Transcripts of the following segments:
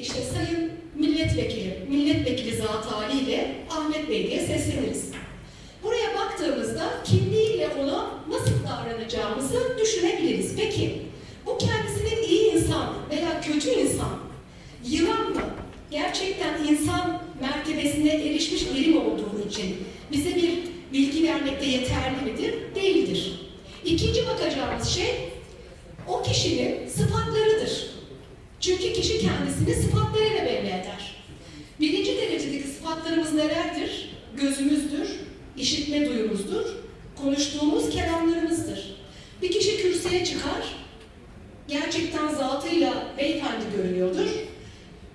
İşte sayın milletvekili, milletvekili zat haliyle Ahmet Bey diye sesleniriz. Buraya baktığımızda kimliğiyle ona nasıl davranacağımızı düşünebiliriz. Peki bu kendisinin iyi insan veya kötü insan, yılan mı? Gerçekten insan mertebesine erişmiş biri mi olduğu için bize bir bilgi vermekte yeterli midir? Değildir. İkinci bakacağımız şey o kişinin sıfatlarıdır. Çünkü kişi kendisini sıfatlarıyla belli eder. Birinci derecedeki sıfatlarımız nelerdir? Gözümüzdür, işitme duyumuzdur, konuştuğumuz kelamlarımızdır. Bir kişi kürsüye çıkar, gerçekten zatıyla beyefendi görünüyordur.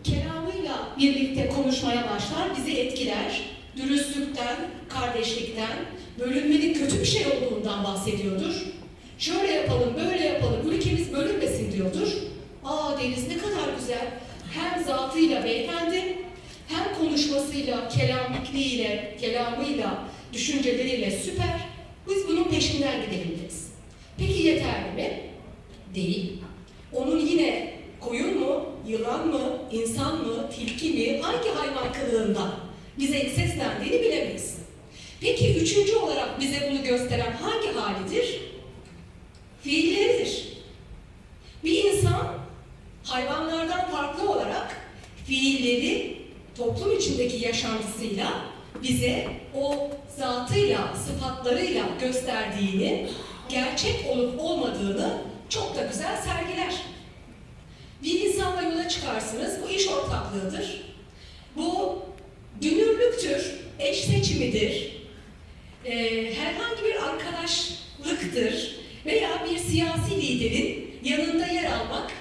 Kelamıyla birlikte konuşmaya başlar, bizi etkiler. Dürüstlükten, kardeşlikten, bölünmenin kötü bir şey olduğundan bahsediyordur. Şöyle yapalım, böyle deniz ne kadar güzel. Hem zatıyla beyefendi, hem konuşmasıyla, kelamikliğiyle, kelamıyla, düşünceleriyle süper. Biz bunun peşinden gidelim deriz. Peki yeterli mi? Değil. Onun yine koyun mu, yılan mı, insan mı, tilki mi, hangi hayvan kılığında bize seslendiğini bilemeyiz. Peki üçüncü olarak bize bunu gösteren hangi halidir? Fiilleridir. Hayvanlardan farklı olarak fiilleri toplum içindeki yaşantısıyla bize o zatıyla, sıfatlarıyla gösterdiğini, gerçek olup olmadığını çok da güzel sergiler. Bir insanla yola çıkarsınız, bu iş ortaklığıdır. Bu dünürlüktür, eş seçimidir, Ee, herhangi bir arkadaşlıktır veya bir siyasi liderin yanında yer almak,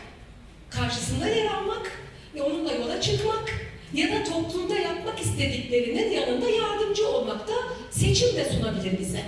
karşısında yer almak ve onunla yola çıkmak ya da toplumda yapmak istediklerinin yanında yardımcı olmak da seçim de sunabilir bize.